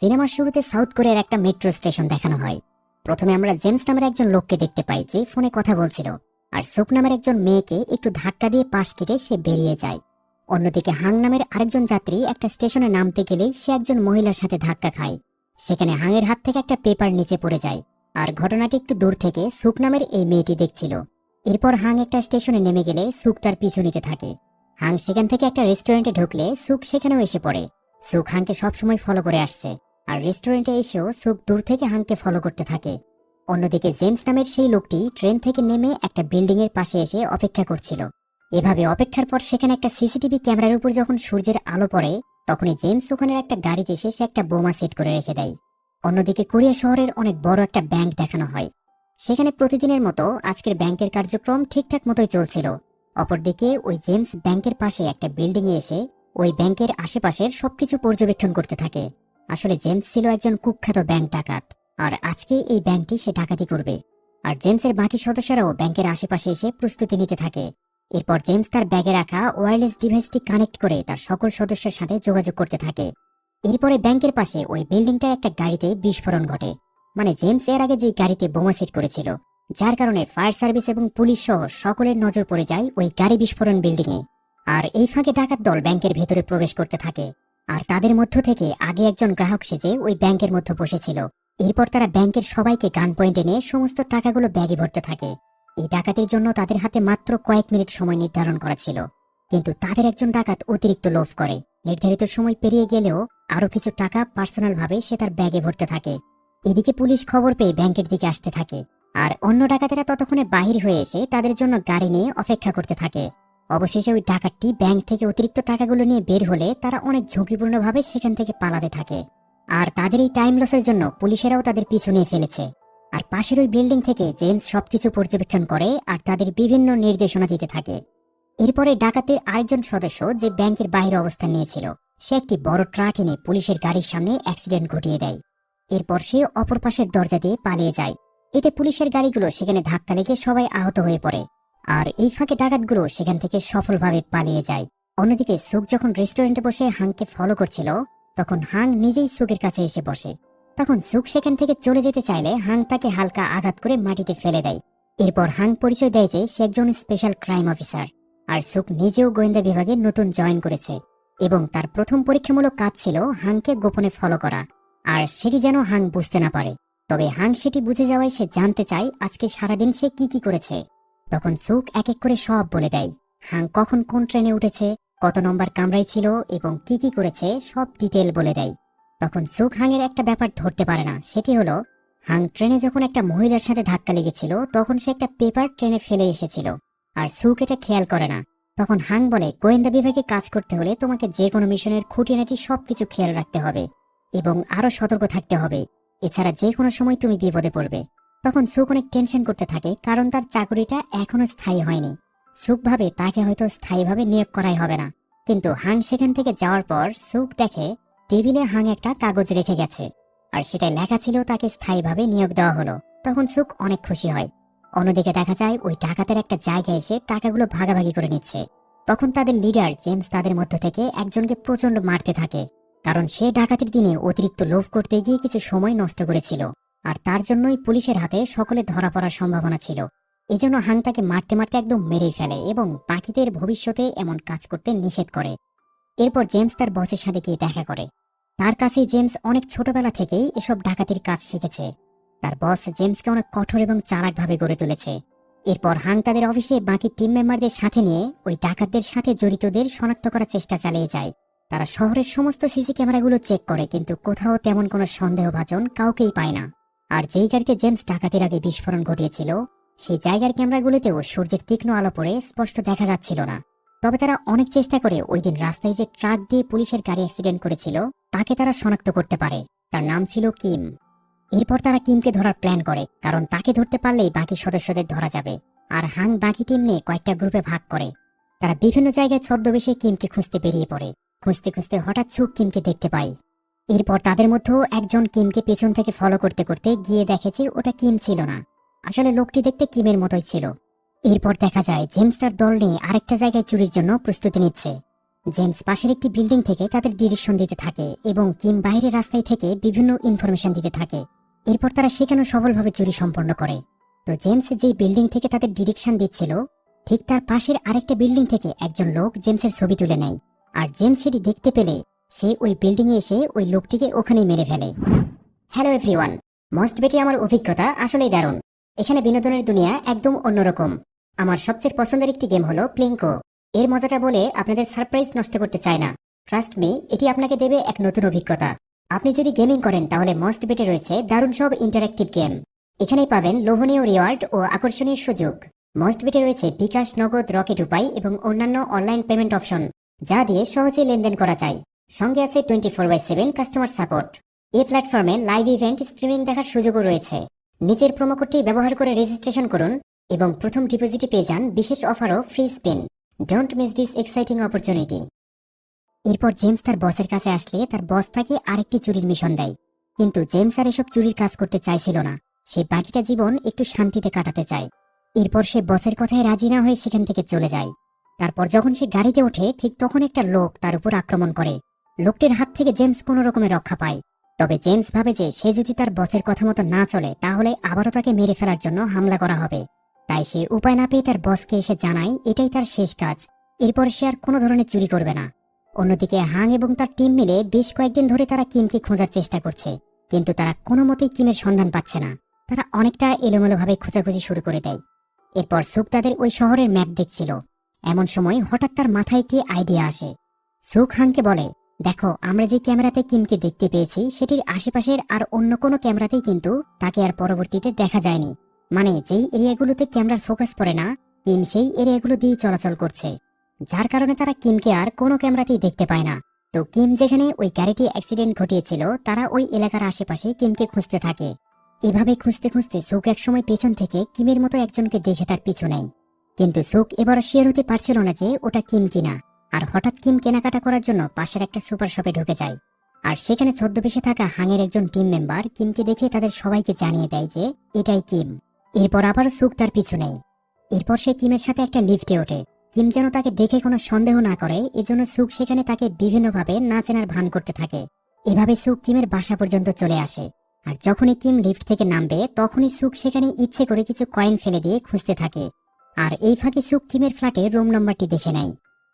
সিনেমার শুরুতে সাউথ কোরিয়ার একটা মেট্রো স্টেশন দেখানো হয়। প্রথমে আমরা জেমস নামের একজন লোককে দেখতে পাই, যে ফোনে কথা বলছিল। আর সুক নামের একজন মেয়েকে একটু ধাক্কা দিয়ে পাশ কেটে সে বেরিয়ে যায়। অন্যদিকে হাং নামের আরেকজন যাত্রী একটা স্টেশনে নামতে গেলেই সে একজন মহিলার সাথে ধাক্কা খায়। সেখানে হাংয়ের হাত থেকে একটা পেপার নিচে পড়ে যায়। আর ঘটনাটি একটু দূর থেকে সুক নামের এই মেয়েটি দেখছিল। এরপর হাং একটা স্টেশনে নেমে গেলে সুক তার পিছু নিতে থাকে। হাং সেখান থেকে একটা রেস্টুরেন্টে ঢুকলে সুক সেখানেও এসে পড়ে। সুক হাংকে সবসময় ফলো করে আসছে। আর রেস্টুরেন্টে এসেও সুক দূর থেকে হাংকে ফলো করতে থাকে। অন্যদিকে জেমস নামের সেই লোকটি ট্রেন থেকে নেমে একটা বিল্ডিং এর পাশে এসে অপেক্ষা করছিল। এভাবে অপেক্ষার পর সেখানে একটা সিসিটিভি ক্যামেরার উপর যখন সূর্যের আলো পড়ে, তখনই জেমস ওখানের একটা গাড়িতে এসে সে একটা বোমা সেট করে রেখে দেয়। অন্যদিকে কোরিয়া শহরের অনেক বড় একটা ব্যাংক দেখানো হয়। সেখানে প্রতিদিনের মতো আজকের ব্যাংকের কার্যক্রম ঠিকঠাক মতোই চলছিল। অপরদিকে ওই জেমস ব্যাংকের পাশে একটা বিল্ডিং এ এসে ওই ব্যাংকের আশেপাশের সবকিছু পর্যবেক্ষণ করতে থাকে। আসলে জেমস ছিল একজন কুখ্যাত ব্যাংক ডাকাত, আর আজকে এই ব্যাংকটি সে ডাকাতি করবে। আর জেমসের বাকি সদস্যরাও ব্যাংকের আশেপাশে এসে প্রস্তুতি নিতে থাকে। এরপর জেমস তার ব্যাগে রাখা ওয়্যারলেস ডিভাইসটি কানেক্ট করে তার সকল সদস্যের সাথে যোগাযোগ করতে থাকে। এরপরে ব্যাংকের পাশে ওই বিল্ডিংটা একটা গাড়িতে বিস্ফোরণ ঘটে। মানে জেমস এর আগে যে গাড়িতে বোমা সেট করেছিল, যার কারণে ফায়ার সার্ভিস এবং পুলিশ সহ সকলের নজর পড়ে যায় ওই গাড়ি বিস্ফোরণ বিল্ডিংয়ে। আর এই ফাঁকে ডাকাত দল ব্যাংকের ভেতরে প্রবেশ করতে থাকে। আর তাদের মধ্য থেকে আগে একজন গ্রাহক সেজে ওই ব্যাংকের মধ্যে বসেছিল। এরপর তারা ব্যাংকের সবাইকে গান পয়েন্টে নিয়ে সমস্ত টাকাগুলো ব্যাগে ভরতে থাকে। এই ডাকাতির জন্য তাদের হাতে মাত্র কয়েক মিনিট সময় নির্ধারণ করা ছিল। কিন্তু তাদের একজন ডাকাত অতিরিক্ত লোভ করে। নির্ধারিত সময় পেরিয়ে গেলেও আরও কিছু টাকা পার্সোনাল ভাবে সে তার ব্যাগে ভরতে থাকে। এদিকে পুলিশ খবর পেয়ে ব্যাংকের দিকে আসতে থাকে। আর অন্য ডাকাতেরা ততক্ষণে বাহির হয়ে এসে তাদের জন্য গাড়ি নিয়ে অপেক্ষা করতে থাকে। অবশেষে ওই ডাকাতটি ব্যাংক থেকে অতিরিক্ত টাকাগুলো নিয়ে বের হলে তারা অনেক ঝুঁকিপূর্ণভাবে সেখান থেকে পালাতে থাকে। আর তাদের এই টাইম লসের জন্য পুলিশেরাও তাদের পিছু নিয়ে ফেলেছে। আর পাশের ওই বিল্ডিং থেকে জেমস সবকিছু পর্যবেক্ষণ করে আর তাদের বিভিন্ন নির্দেশনা দিতে থাকে। এরপরে ডাকাতের আরেকজন সদস্য যে ব্যাংকের বাইরে অবস্থান নিয়েছিল, সে একটি বড় ট্রাক এনে পুলিশের গাড়ির সামনে অ্যাক্সিডেন্ট ঘটিয়ে দেয়। এরপর সে অপর পাশের দরজা দিয়ে পালিয়ে যায়। এতে পুলিশের গাড়িগুলো সেখানে ধাক্কা লেগে সবাই আহত হয়ে পড়ে। আর এই ফাঁকে ডাকাতগুলো সেখান থেকে সফলভাবে পালিয়ে যায়। অন্যদিকে সুক যখন রেস্টুরেন্টে বসে হাংকে ফলো করছিল, তখন হাং নিজেই সুকের কাছে এসে বসে। তখন সুক সেখান থেকে চলে যেতে চাইলে হাং তাকে হালকা আঘাত করে মাটিতে ফেলে দেয়। এরপর হাং পরিচয় দেয় যে সে একজন স্পেশাল ক্রাইম অফিসার আর সুক নিজেও গোয়েন্দা বিভাগে নতুন জয়েন করেছে। এবং তার প্রথম পরীক্ষামূলক কাজ ছিল হাংকে গোপনে ফলো করা, আর সেটি যেন হাং বুঝতে না পারে। তবে হাং সেটি বুঝে যাওয়ায় সে জানতে চায় আজকে সারাদিন সে কি কি করেছে। তখন সুক এক এক করে সব বলে দেয়। হাং কখন কোন ট্রেনে উঠেছে, কত নম্বর কামরায় ছিল এবং কি কি করেছে, সব ডিটেল বলে দেয়। তখন সুক হাংয়ের একটা ব্যাপার ধরতে পারে না, সেটি হলো, হাং ট্রেনে যখন একটা মহিলার সাথে ধাক্কা লেগেছিল, তখন সে একটা পেপার ট্রেনে ফেলে এসেছিল। আর সুক এটা খেয়াল করে না। তখন হাং বলে, গোয়েন্দা বিভাগে কাজ করতে হলে তোমাকে যে কোনো মিশনের খুঁটিনাটি সবকিছু খেয়াল রাখতে হবে এবং আরও সতর্ক থাকতে হবে। এছাড়া যে কোনো সময় তুমি বিপদে পড়বে। তখন সুক অনেক টেনশন করতে থাকে, কারণ তার চাকরিটা এখনও স্থায়ী হয়নি। সুক ভাবে তাকে হয়তো স্থায়ীভাবে নিয়োগ করাই হবে না। কিন্তু হাং সেখান থেকে যাওয়ার পর সুক দেখে টেবিলে হাং একটা কাগজ রেখে গেছে। আর সেটাই লেখা ছিল তাকে স্থায়ীভাবে নিয়োগ দেওয়া হলো। তখন সুক অনেক খুশি হয়। অন্যদিকে দেখা যায় ওই ডাকাতের একটা জায়গায় এসে টাকাগুলো ভাগাভাগি করে নিচ্ছে। তখন তাদের লিডার জেমস তাদের মধ্য থেকে একজনকে প্রচণ্ড মারতে থাকে। কারণ সে ডাকাতির দিনে অতিরিক্ত লোভ করতে গিয়ে কিছু সময় নষ্ট করেছিল। আর তার জন্যই পুলিশের হাতে সকলে ধরা পড়ার সম্ভাবনা ছিল। এজন্য হাং তাকে মারতে মারতে একদম মেরেই ফেলে এবং বাকিদের ভবিষ্যতে এমন কাজ করতে নিষেধ করে। এরপর জেমস তার বসের সাথে গিয়ে দেখা করে। তার কাছে জেমস অনেক ছোটবেলা থেকেই এসব ডাকাতির কাজ শিখেছে। তার বস জেমসকে অনেক কঠোর এবং চালাকভাবে গড়ে তুলেছে। এরপর হাং তাদের অফিসে বাকি টিম মেম্বারদের সাথে নিয়ে ওই ডাকাতদের সাথে জড়িতদের শনাক্ত করার চেষ্টা চালিয়ে যায়। তারা শহরের সমস্ত সিসি ক্যামেরাগুলো চেক করে, কিন্তু কোথাও তেমন কোনো সন্দেহভাজন কাউকেই পায় না। আর যেই গাড়িতে জেমস ডাকাতির আগে বিস্ফোরণ ঘটিয়েছিল, সেই জায়গার ক্যামেরাগুলোতেও সূর্যের তীক্ষ্ণ আলো পড়ে স্পষ্ট দেখা যাচ্ছিল না। তবে তারা অনেক চেষ্টা করে ওই দিন রাস্তায় যে ট্রাক দিয়ে পুলিশের গাড়ি অ্যাক্সিডেন্ট করেছিল, তাকে তারা শনাক্ত করতে পারে। তার নাম ছিল কিম। এরপর তারা কিমকে ধরার প্ল্যান করে, কারণ তাকে ধরতে পারলেই বাকি সদস্যদের ধরা যাবে, আর হাং বাকি টিম নিয়ে কয়েকটা গ্রুপে ভাগ করে। তারা বিভিন্ন জায়গায় ছদ্মবেশে কিমকে খুঁজতে বেরিয়ে পড়ে। খুঁজতে খুঁজতে হঠাৎ ছুক কিমকে দেখতে পাই এরপর তাদের মধ্যেও একজন কিমকে পেছন থেকে ফলো করতে করতে গিয়ে দেখেছে ওটা কিম ছিল না। আসলে লোকটি দেখতে কিমের মতোই ছিল। এরপর দেখা যায় জেমস তার দল নিয়ে আরেকটা জায়গায় চুরির জন্য প্রস্তুতি নিচ্ছে। জেমস পাশের একটি বিল্ডিং থেকে তাদের ডিরেকশন দিতে থাকে এবং কিম বাইরের রাস্তায় থেকে বিভিন্ন ইনফরমেশন দিতে থাকে। এরপর তারা সেখানেও সফলভাবে চুরি সম্পন্ন করে। তো জেমস যেই বিল্ডিং থেকে তাদের ডিরেকশন দিচ্ছিল, ঠিক তার পাশের আরেকটা বিল্ডিং থেকে একজন লোক জেমসের ছবি তুলে নেয়। আর জেমস সেটি দেখতে পেলে সে ওই বিল্ডিংয়ে এসে ওই লোকটিকে ওখানেই মেরে ফেলে। হ্যালো এভরিওয়ান মস্ট বেটি আমার অভিজ্ঞতা আসলেই দারুণ। এখানে বিনোদনের দুনিয়া একদম অন্যরকম। আমার সবচেয়ে পছন্দের একটি গেম হলো প্লিঙ্কো এর মজাটা বলে আপনাদের সারপ্রাইজ নষ্ট করতে চায় না। ট্রাস্ট মি এটি আপনাকে দেবে এক নতুন অভিজ্ঞতা। আপনি যদি গেমিং করেন, তাহলে মস্ট বেটে রয়েছে দারুণ সব ইন্টারেক্টিভ গেম এখানেই পাবেন লোভনীয় রিওয়ার্ড ও আকর্ষণীয় সুযোগ। মস্ট বেটে রয়েছে বিকাশ, নগদ, রকেট উপায় এবং অন্যান্য অনলাইন পেমেন্ট অপশন যা দিয়ে সহজে লেনদেন করা যায়। সঙ্গে আছে twenty four by seven customer support এই প্ল্যাটফর্মে লাইভ ইভেন্ট স্ট্রিমিং দেখার সুযোগও রয়েছে। নিচের প্রোমো কোডটি ব্যবহার করে রেজিস্ট্রেশন করুন এবং প্রথম ডিপোজিটে পেয়ে যান বিশেষ অফারও free spin don't miss this exciting opportunity এরপর জেমস তার বসের কাছে আসলে তার বস তাকে আরেকটি চুরির মিশন দেয়। কিন্তু জেমস আর এসব চুরির কাজ করতে চাইছিল না। সে বাকিটা জীবন একটু শান্তিতে কাটাতে চায়। এরপর সে বসের কথায় রাজি না হয়ে সেখান থেকে চলে যায়। তারপর যখন সে গাড়িতে ওঠে, ঠিক তখন একটা লোক তার উপর আক্রমণ করে। লোকটির হাত থেকে জেমস কোনো রকমে রক্ষা পায়। তবে জেমস ভাবে যে সে যদি তার বসের কথা মতো না চলে, তাহলে আবারও তাকে মেরে ফেলার জন্য হামলা করা হবে। তাই সে উপায় না পেয়ে তার বসকে এসে জানায়, এটাই তার শেষ কাজ। এরপর সে আর কোনো ধরনের চুরি করবে না। অন্যদিকে হাং এবং তার টিম মিলে বেশ কয়েকদিন ধরে তারা কিমকে খোঁজার চেষ্টা করছে। কিন্তু তারা কোনো মতেই কিমের সন্ধান পাচ্ছে না। তারা অনেকটা এলোমেলোভাবে খোঁজাখুঁজি শুরু করে দেয়। এরপর সুক তাদের ওই শহরের ম্যাপ দেখছিল। এমন সময় হঠাৎ তার মাথায় একটি আইডিয়া আসে। সুক হাংকে বলে দেখো, আমরা যে ক্যামেরাতে কিমকে দেখতে পেয়েছি, সেটির আশেপাশের আর অন্য কোনো ক্যামেরাতেই কিন্তু তাকে আর পরবর্তীতে দেখা যায়নি। মানে যেই এরিয়াগুলোতে ক্যামেরার ফোকাস পড়ে না, কিম সেই এরিয়াগুলো দিয়ে চলাচল করছে। যার কারণে তারা কিমকে আর কোনো ক্যামেরাতেই দেখতে পায় না। তো কিম যেখানে ওই গাড়িটি অ্যাক্সিডেন্ট ঘটিয়েছিল, তারা ওই এলাকার আশেপাশে কিমকে খুঁজতে থাকে। এভাবে খুঁজতে খুঁজতে সুক একসময় পেছন থেকে কিমের মতো একজনকে দেখে তার পিছু নেয়। কিন্তু সুক এবার শিয়ার হতে পারছিল না যে ওটা কিম কিনা। আর হঠাৎ কিম কেনাকাটা করার জন্য পাশের একটা সুপার শপে ঢুকে যায়। আর সেখানে ছদ্মবেশে থাকা হাঙের একজন টিম মেম্বার কিমকে দেখে তাদের সবাইকে জানিয়ে দেয় যে, এটাই কিম। এরপর আবার সুক তার পিছু নেয়। এরপর সে কিমের সাথে একটা লিফটে ওঠে। কিম যেন তাকে দেখে কোনো সন্দেহ না করে, এজন্য সুক সেখানে তাকে বিভিন্নভাবে না চেনার ভান করতে থাকে। এভাবে সুখ কিমের বাসা পর্যন্ত চলে আসে। আর যখনই কিম লিফট থেকে নামবে, তখনই সুখ সেখানে ইচ্ছে করে কিছু কয়েন ফেলে দিয়ে খুঁজতে থাকে। আর এই ফাঁকে সুখ কিমের ফ্ল্যাটে রুম নম্বরটি দেখে নেয়।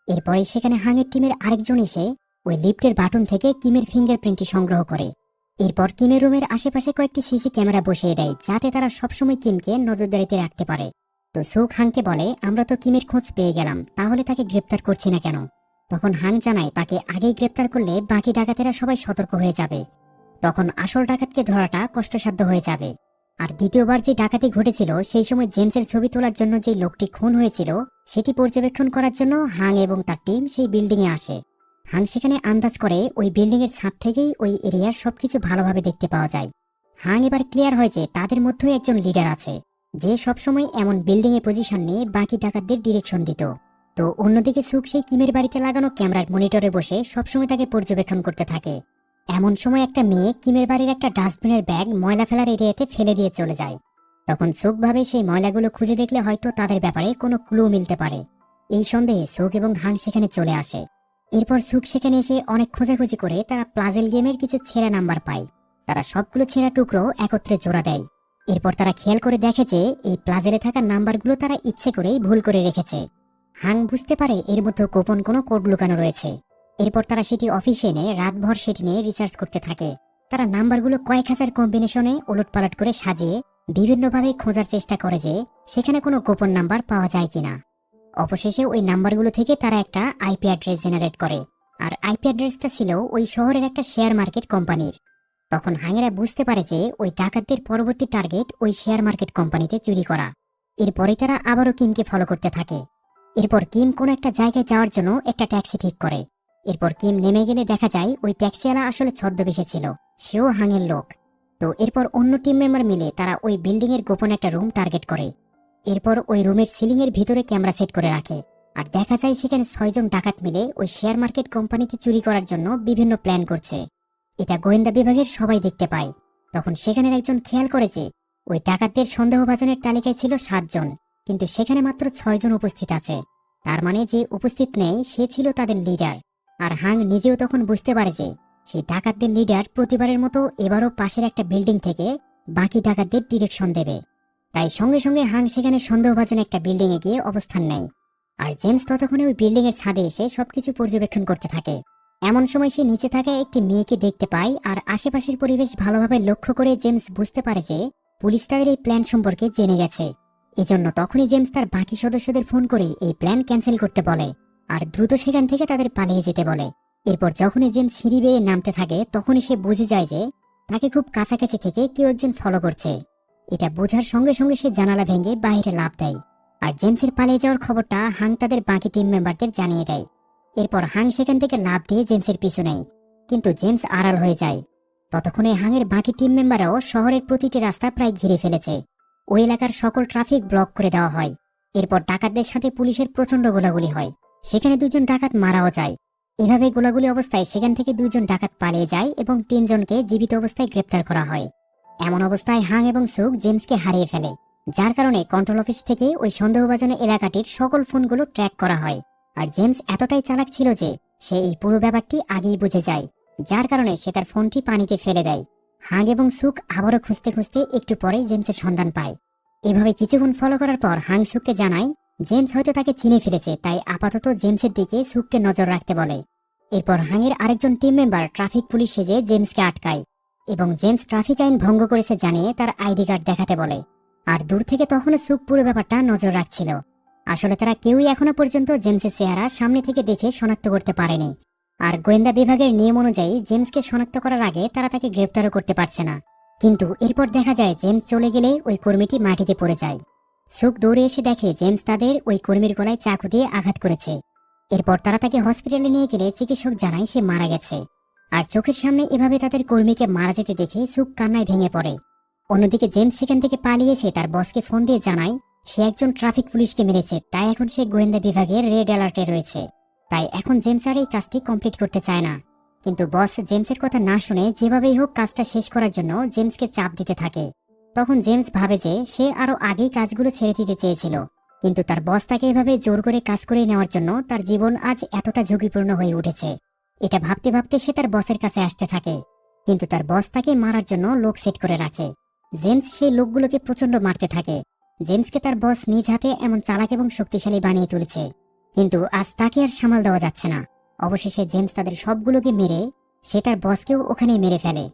এরপরে সেখানে হাঙের টিমের আরেকজন এসে ওই লিফটের বাটন থেকে কিমের ফিঙ্গারপ্রিন্টটি সংগ্রহ করে। এরপর কিমের রুমের আশেপাশে কয়েকটি সিসি ক্যামেরা বসিয়ে দেয়, যাতে তারা সবসময় কিমকে নজরদারিতে রাখতে পারে। তো সুক হাংকে বলে, আমরা তো কিমের খোঁজ পেয়ে গেলাম, তাহলে তাকে গ্রেপ্তার করছি না কেন? তখন হাং জানায়, তাকে আগেই গ্রেপ্তার করলে বাকি ডাকাতেরা সবাই সতর্ক হয়ে যাবে। তখন আসল ডাকাতকে ধরাটা কষ্টসাধ্য হয়ে যাবে। আর দ্বিতীয়বার যে ডাকাতি ঘটেছিল, সেই সময় জেমসের ছবি তোলার জন্য যে লোকটি খুন হয়েছিল, সেটি পর্যবেক্ষণ করার জন্য হাং এবং তার টিম সেই বিল্ডিংয়ে আসে। হাং সেখানে আন্দাজ করে ওই বিল্ডিং এর ছাদ থেকেই ওই এরিয়ার সবকিছু ভালোভাবে দেখতে পাওয়া যায়। হাং এবার ক্লিয়ার হয় যে তাদের মধ্যেই একজন লিডার আছে, যে সবসময় এমন বিল্ডিং এ পজিশন নিয়ে বাকি ডাকাতদের ডিরেকশন দিত। তো অন্যদিকে সুখ সেই কিমের বাড়িতে লাগানো ক্যামেরার মনিটরে বসে সবসময় তাকে পর্যবেক্ষণ করতে থাকে। এমন সময় একটা মেয়ে কিমের বাড়ির একটা ডাস্টবিনের ব্যাগ ময়লা ফেলার এরিয়াতে ফেলে দিয়ে চলে যায়। তখন সুখ ভাবে সেই ময়লাগুলো খুঁজে দেখলে হয়তো তাদের ব্যাপারে কোনো ক্লু মিলতে পারে। এই সন্দেহে সুখ এবং হাং সেখানে চলে আসে। এরপর সুখ সেখানে এসে অনেক খোঁজাখুঁজি করে তারা প্লাজেল গেমের কিছু ছেঁড়া নাম্বার পায়। তারা সবগুলো ছেঁড়া টুকরো একত্রে জোড়া দেয়। এরপর তারা খেয়াল করে দেখে যে এই প্লাজেলে থাকা নাম্বারগুলো তারা ইচ্ছে করেই ভুল করে রেখেছে। হাং বুঝতে পারে এর মধ্যে গোপন কোনো কোড লুকানো রয়েছে। এরপর তারা সেটি অফিসে এনে রাতভর সেটি নিয়ে রিসার্চ করতে থাকে। তারা নাম্বারগুলো কয়েক হাজার কম্বিনেশনে ওলটপালট করে সাজিয়ে বিভিন্নভাবে খোঁজার চেষ্টা করে যে সেখানে কোনো গোপন নাম্বার পাওয়া যায় কিনা। অবশেষে ওই নাম্বারগুলো থেকে তারা একটা আইপি অ্যাড্রেস জেনারেট করে। আর আইপি অ্যাড্রেসটা ছিল ওই শহরের একটা শেয়ার মার্কেট কোম্পানির তখন হাঙেরা বুঝতে পারে যে ওই ডাকাতদের পরবর্তী টার্গেট ওই শেয়ার মার্কেট কোম্পানিতে চুরি করা। এরপরে তারা আবারও কিমকে ফলো করতে থাকে। এরপর কিম কোনো একটা জায়গায় যাওয়ার জন্য একটা ট্যাক্সি ঠিক করে। এরপর কিম নেমে গেলে দেখা যায় ওই ট্যাক্সিওয়ালা আসলে ছদ্মবেশে ছিল। সেও হাঙের লোক। তো এরপর অন্য টিম মেম্বার মিলে তারা ওই বিল্ডিং এর গোপন একটা রুম টার্গেট করে। এরপর ওই রুমের সিলিং এর ভিতরে ক্যামেরা সেট করে রাখে। আর দেখা যায় সেখানে ছয়জন ডাকাত মিলে ওই শেয়ার মার্কেট কোম্পানিতে চুরি করার জন্য বিভিন্ন প্ল্যান করছে। এটা গোয়েন্দা বিভাগের সবাই দেখতে পায়। তখন সেখানের একজন খেয়াল করে যে ওই ডাকাতদের সন্দেহভাজনের তালিকায় ছিল সাতজন, কিন্তু সেখানে মাত্র ছয়জন উপস্থিত আছে। তার মানে যে উপস্থিত নেই, সে ছিল তাদের লিডার। আর হাং নিজেও তখন বুঝতে পারে যে সেই ডাকাতদের লিডার প্রতিবারের মতো এবারও পাশের একটা বিল্ডিং থেকে বাকি ডাকাতদের ডিরেকশন দেবে। তাই সঙ্গে সঙ্গে হাং সেখানে সন্দেহভাজন একটা বিল্ডিং এ গিয়ে অবস্থান নেয়। আর জেমস ততক্ষণে ওই বিল্ডিং এর ছাদে এসে সবকিছু পর্যবেক্ষণ করতে থাকে। এমন সময় সে নিচে থাকা একটি মেয়েকে দেখতে পায় আর আশেপাশের পরিবেশ ভালোভাবে লক্ষ্য করে জেমস বুঝতে পারে যে পুলিশ তাদের এই প্ল্যান সম্পর্কে জেনে গেছে। এজন্য তখনই জেমস তার বাকি সদস্যদের ফোন করে এই প্ল্যান ক্যান্সেল করতে বলে। আর দ্রুত সেখান থেকে তাদের পালিয়ে যেতে বলে। এরপর যখনই জেমস সিঁড়ি বেয়ে নামতে থাকে, তখনই সে বুঝে যায় যে তাকে খুব কাছাকাছি থেকে কেউ একজন ফলো করছে। এটা বোঝার সঙ্গে সঙ্গে সে জানালা ভেঙে বাইরে লাভ দেয় আর জেমসের পালিয়ে যাওয়ার খবরটা হাং তাদের বাকি টিম মেম্বারদের জানিয়ে দেয়। এরপর হাং সেখান থেকে লাভ দিয়ে জেমসের পিছু নেয়, কিন্তু জেমস আড়াল হয়ে যায়। ততক্ষণে হাংয়ের বাকি টিম মেম্বারও শহরের প্রতিটি রাস্তা প্রায় ঘিরে ফেলেছে। ওই এলাকার সকল ট্রাফিক ব্লক করে দেওয়া হয়। এরপর ডাকাতদের সাথে পুলিশের প্রচণ্ড গোলাগুলি হয়। সেখানে দুজন ডাকাত মারাও যায়। এভাবে গোলাগুলি অবস্থায় সেখান থেকে দুজন ডাকাত পালিয়ে যায় এবং তিনজনকে জীবিত অবস্থায় গ্রেপ্তার করা হয়। এমন অবস্থায় হাং এবং সুক জেমসকে হারিয়ে ফেলে, যার কারণে কন্ট্রোল অফিস থেকে ওই সন্দেহভাজন এলাকাটির সকল ফোনগুলো ট্র্যাক করা হয়। আর জেমস এতটাই চালাক ছিল যে, সে এই পুরো ব্যাপারটি আগেই বুঝে যায়, যার কারণে সে তার ফোনটি পানিতে ফেলে দেয়। হাং এবং সুক আবারও খুঁজতে খুঁজতে একটু পরেই জেমসের সন্ধান পায়। এভাবে কিছুক্ষণ ফলো করার পর হাং সুককে জানায় জেমস হয়তো তাকে চিনে ফেলেছে, তাই আপাতত জেমসের দিকে সুককে নজর রাখতে বলে। এরপর হাংয়ের আরেকজন টিম মেম্বার ট্রাফিক পুলিশ সেজে জেমসকে আটকায় এবং জেমস ট্রাফিক আইন ভঙ্গ করেছে জানিয়ে তার আইডি কার্ড দেখাতে বলে। আর দূর থেকে তখনও সুক পুরো ব্যাপারটা নজর রাখছিল। আসলে তারা কেউই এখনও পর্যন্ত জেমসের চেহারা সামনে থেকে দেখে শনাক্ত করতে পারেনি। আর গোয়েন্দা বিভাগের নিয়ম অনুযায়ী জেমসকে শনাক্ত করার আগে তারা তাকে গ্রেপ্তারও করতে পারছে না। কিন্তু এরপর দেখা যায় জেমস চলে গেলে ওই কর্মীটি মাটিতে পড়ে যায়। সুক দৌড়ে এসে দেখে জেমস তাদের ওই কর্মীর গলায় চাকু দিয়ে আঘাত করেছে। এরপর তারা তাকে হসপিটালে নিয়ে গেলে চিকিৎসক জানায় সে মারা গেছে। আর চোখের সামনে এভাবে তাদের কর্মীকে মারা যেতে দেখে সুক কান্নায় ভেঙে পড়ে। অন্যদিকে জেমস সেখান থেকে পালিয়ে এসে তার বসকে ফোন দিয়ে জানায়, সে একজন ট্রাফিক পুলিশকে মেরেছে, তাই এখন সে গোয়েন্দা বিভাগের রেড অ্যালার্টে রয়েছে। তাই এখন জেমস আর এই কাজটি কমপ্লিট করতে চায় না। কিন্তু বস জেমসের কথা না শুনে যেভাবেই হোক কাজটা শেষ করার জন্য জেমসকে চাপ দিতে থাকে। তখন জেমস ভাবে যে সে আরও আগেই কাজগুলো ছেড়ে দিতে চেয়েছিল। কিন্তু তার বস তাকে এভাবে জোর করে কাজ করে নেওয়ার জন্য তার জীবন আজ এতটা ঝুঁকিপূর্ণ হয়ে উঠেছে। এটা ভাবতে ভাবতে সে তার বসের কাছে আসতে থাকে। কিন্তু তার বস তাকে মারার জন্য লোক সেট করে রাখে। জেমস সেই লোকগুলোকে প্রচণ্ড মারতে থাকে। জেমসকে তার বস নিজ হাতে এমন চালাক এবং শক্তিশালী বানিয়ে তুলেছে। কিন্তু আজ তাকে আর সামাল দেওয়া যাচ্ছে না। অবশেষে জেমস তাদের সবগুলোকে মেরে সে তার বসকেও ওখানেই মেরে ফেলে।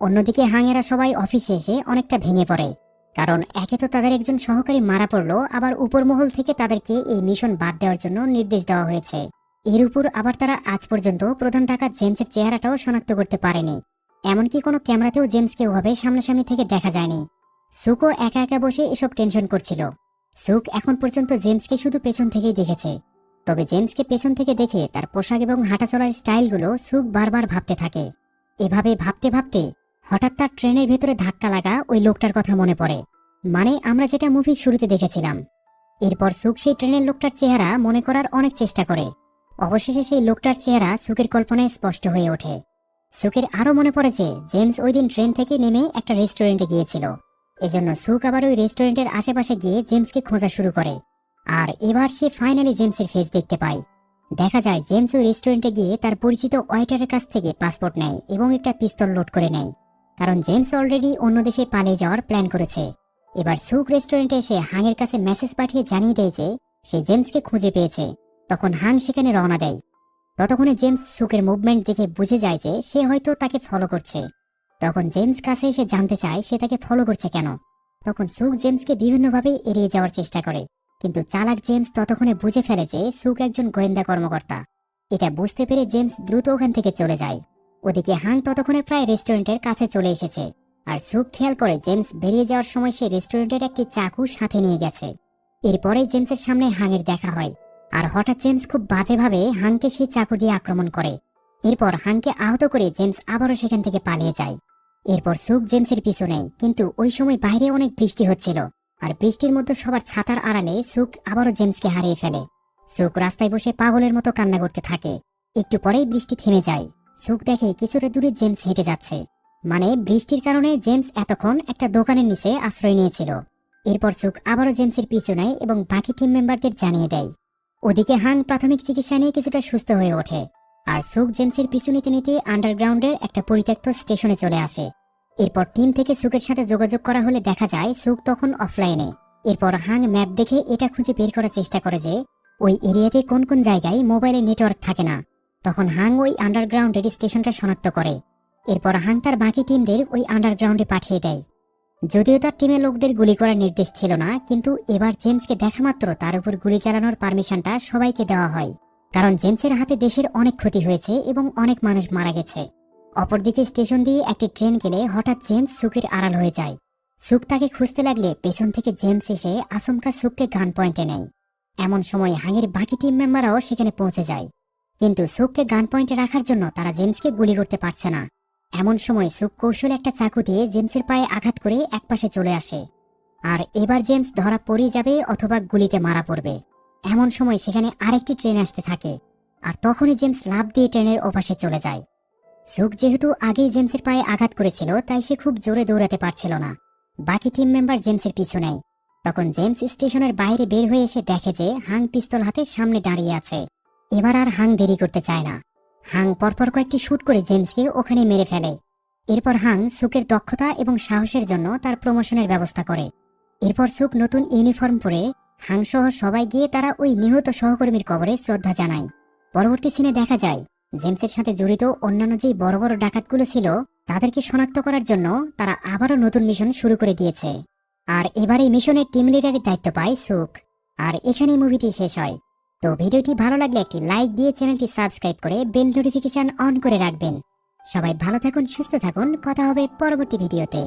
অন্যদিকে হাঙেরা সবাই অফিসে এসে অনেকটা ভেঙে পড়ে। কারণ একে তো তাদের একজন সহকারী মারা পড়ল, আবার উপরমহল থেকে তাদেরকে এই মিশন বাদ দেওয়ার জন্য নির্দেশ দেওয়া হয়েছে। এর উপর আবার তারা আজ পর্যন্ত প্রধান ডাকাত জেমসের চেহারাটাও শনাক্ত করতে পারেনি। এমনকি কোনো ক্যামেরাতেও জেমসকে ওভাবে সামনাসামনি থেকে দেখা যায়নি। সুকও একা একা বসে এসব টেনশন করছিল। সুক এখন পর্যন্ত জেমসকে শুধু পেছন থেকেই দেখেছে। তবে জেমসকে পেছন থেকে দেখে তার পোশাক এবং হাঁটাচলার স্টাইলগুলো সুক বারবার ভাবতে থাকে। এভাবে ভাবতে ভাবতে হঠাৎ তার ট্রেনের ভেতরে ধাক্কা লাগা ওই লোকটার কথা মনে পড়ে। মানে আমরা যেটা মুভি শুরুতে দেখেছিলাম। এরপর সুক সেই ট্রেনের লোকটার চেহারা মনে করার অনেক চেষ্টা করে। অবশেষে সেই লোকটার চেহারা সুকের কল্পনায় স্পষ্ট হয়ে ওঠে। সুকের আরও মনে পড়ে যে, জেমস ওই দিন ট্রেন থেকে নেমে একটা রেস্টুরেন্টে গিয়েছিল। এজন্য সুখ আবার ওই রেস্টুরেন্টের আশেপাশে গিয়ে জেমসকে খোঁজা শুরু করে। আর এবার সে ফাইনালি জেমসের ফেস দেখতে পায়। দেখা যায়, জেমস ওই রেস্টুরেন্টে গিয়ে তার পরিচিত ওয়েটারের কাছ থেকে পাসপোর্ট নেয় এবং একটা পিস্তল লোড করে নেয়। কারণ জেমস অলরেডি অন্য দেশে পালিয়ে যাওয়ার প্ল্যান করেছে। এবার সুক রেস্টুরেন্টে এসে হাংয়ের কাছে মেসেজ পাঠিয়ে জানিয়ে দেয় যে, সে জেমসকে খুঁজে পেয়েছে। তখন হাং সেখানে রওনা দেয়। ততক্ষণে জেমস সুকের মুভমেন্ট দেখে বুঝে যায় যে, সে হয়তো তাকে ফলো করছে। তখন জেমস কাছে এসে জানতে চায় সে তাকে ফলো করছে কেন। তখন সুক জেমসকে বিভিন্নভাবে এড়িয়ে যাওয়ার চেষ্টা করে। কিন্তু চালাক জেমস ততক্ষণে বুঝে ফেলে যে সুক একজন গোয়েন্দা কর্মকর্তা। এটা বুঝতে পেরে জেমস দ্রুত ওখান থেকে চলে যায়। ওদিকে হাং ততক্ষণে প্রায় রেস্টুরেন্টের কাছে চলে এসেছে। আর সুক খেয়াল করে জেমস বেরিয়ে যাওয়ার সময় সে রেস্টুরেন্টের একটি চাকু সাথে নিয়ে গেছে। এরপরে জেমসের সামনে হাঙের দেখা হয়। আর হঠাৎ জেমস খুব বাজেভাবে হাংকে সেই চাকু দিয়ে আক্রমণ করে। এরপর হাংকে আহত করে জেমস আবারও সেখান থেকে পালিয়ে যায়। এরপর সুক জেমসের পিছু নেয় কিন্তু ওই সময় বাইরে অনেক বৃষ্টি হচ্ছিল। আর বৃষ্টির মধ্যে সবার ছাতার আড়ালে সুক আবারও জেমসকে হারিয়ে ফেলে। সুক রাস্তায় বসে পাগলের মতো কান্না করতে থাকে। একটু পরেই বৃষ্টি থেমে যায়। সুক দেখে কিছুটা দূরে জেমস হেঁটে যাচ্ছে। মানে বৃষ্টির কারণে জেমস এতক্ষণ একটা দোকানের নিচে আশ্রয় নিয়েছিল। এরপর সুক আবারও জেমসের পিছু নেয় এবং বাকি টিম মেম্বারদের জানিয়ে দেয়। ওদিকে হাং প্রাথমিক চিকিৎসা নিয়ে কিছুটা সুস্থ হয়ে ওঠে। আর সুক জেমসের পিছু নিতে নিতে আন্ডারগ্রাউন্ডের একটা পরিত্যক্ত স্টেশনে চলে আসে। এরপর টিম থেকে সুকের সাথে যোগাযোগ করা হলে দেখা যায় সুক তখন অফলাইনে এরপর হাং ম্যাপ দেখে এটা খুঁজে বের করার চেষ্টা করে যে, ওই এরিয়াতে কোন কোন জায়গায় মোবাইলে নেটওয়ার্ক থাকে না। তখন হাং ওই আন্ডারগ্রাউন্ডের স্টেশনটা শনাক্ত করে। এরপর হাং তার বাকি টিমদের ওই আন্ডারগ্রাউন্ডে পাঠিয়ে দেয়। যদিও তার টিমের লোকদের গুলি করার নির্দেশ ছিল না, কিন্তু এবার জেমসকে দেখা মাত্র তার উপর গুলি চালানোর পারমিশনটা সবাইকে দেওয়া হয়। কারণ জেমসের হাতে দেশের অনেক ক্ষতি হয়েছে এবং অনেক মানুষ মারা গেছে। অপরদিকে স্টেশন দিয়ে একটি ট্রেন গেলে হঠাৎ জেমস সুকের আড়াল হয়ে যায়। সুক তাকে খুঁজতে লাগলে পেছন থেকে জেমস এসে আচমকা সুককে গান পয়েন্টে নেয়। এমন সময় হাঙের বাকি টিম মেম্বাররাও সেখানে পৌঁছে যায়। কিন্তু সুককে গান পয়েন্টে রাখার জন্য তারা জেমসকে গুলি করতে পারছে না। এমন সময় সুক কৌশলে একটা চাকু দিয়ে জেমসের পায়ে আঘাত করে একপাশে চলে আসে। আর এবার জেমস ধরা পড়ে যাবে অথবা গুলিতে মারা পড়বে। এমন সময় সেখানে আরেকটি ট্রেন আসতে থাকে। আর তখনই জেমস লাভ দিয়ে ট্রেনের ওপাশে চলে যায়। সুক যেহেতু আগেই জেমসের পায়ে আঘাত করেছিল, তাই সে খুব জোরে দৌড়াতে পারছিল না। বাকি টিম মেম্বার জেমসের পিছু নেয়। তখন জেমস স্টেশনের বাইরে বের হয়ে এসে দেখে যে হাং পিস্তল হাতে সামনে দাঁড়িয়ে আছে। এবার আর হাং দেরি করতে চায় না। হাং পরপর কয়েকটি শুট করে জেমসকে ওখানে মেরে ফেলে। এরপর হাং সুকের দক্ষতা এবং সাহসের জন্য তার প্রমোশনের ব্যবস্থা করে। এরপর সুক নতুন ইউনিফর্ম পরে হাং সহ সবাই গিয়ে তারা ওই নিহত সহকর্মীর কবরে শ্রদ্ধা জানায়। পরবর্তী সিনে দেখা যায়, জেমসের সাথে জড়িত অন্যান্য যেই বড় বড় ডাকাতগুলো ছিল, তাদেরকে শনাক্ত করার জন্য তারা আবারও নতুন মিশন শুরু করে দিয়েছে। আর এবার এই মিশনের টিম লিডারের দায়িত্ব পায় সুক আর এখানেই মুভিটি শেষ হয়। তো ভিডিওটি ভালো লাগলে একটি লাইক দিয়ে চ্যানেলটি সাবস্ক্রাইব করে বেল নোটিফিকেশন অন করে রাখবেন। সবাই ভালো থাকুন, সুস্থ থাকুন। কথা হবে পরবর্তী ভিডিওতে।